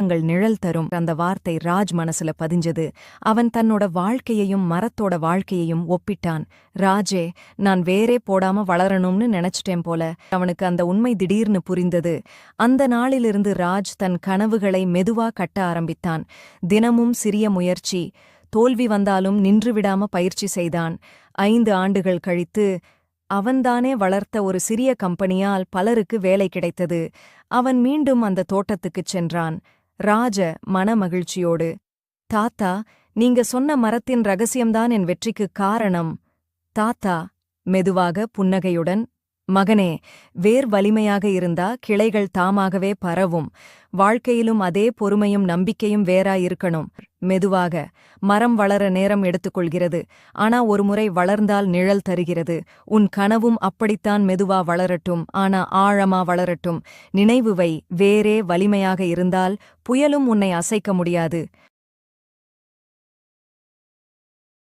தங்கள் நிழல் தரும். அந்த வார்த்தை ராஜ் மனசுல பதிஞ்சது. அவன் தன்னோட வாழ்க்கையையும் மரத்தோட வாழ்க்கையையும் ஒப்பிட்டான். ராஜே நான் வேறே போடாம வளரணும்னு நினைச்சிட்டேன் போல. அவனுக்கு அந்த உண்மை திடீர்னு புரிந்தது. அந்த நாளிலிருந்து ராஜ் தன் கனவுகளை மெதுவா கட்ட ஆரம்பித்தான். தினமும் சிறிய முயற்சி. தோல்வி வந்தாலும் நின்றுவிடாம பயிற்சி செய்தான். ஐந்து ஆண்டுகள் கழித்து அவன்தானே வளர்த்த ஒரு சிறிய கம்பெனியால் பலருக்கு வேலை கிடைத்தது. அவன் மீண்டும் அந்த தோட்டத்துக்குச் சென்றான். ராஜ மனமகிழ்ச்சியோடு தாத்தா நீங்க சொன்ன மரத்தின் ரகசியம்தான் என் வெற்றிக்குக் காரணம். தாத்தா மெதுவாக புன்னகையுடன் மகனே வேர் வலிமையாக இருந்தா கிளைகள் தாமாகவே பரவும். வாழ்க்கையிலும் அதே பொறுமையும் நம்பிக்கையும் வேறா இருக்கணும். மெதுவாக மரம் வளர நேரம் எடுத்துக்கொள்கிறது ஆனா ஒருமுறை வளர்ந்தால் நிழல் தருகிறது. உன் கனவும் அப்படித்தான் மெதுவா வளரட்டும். ஆனா ஆழமா வளரட்டும். நினைவுவை வேறே வலிமையாக இருந்தால் புயலும் உன்னை அசைக்க முடியாது.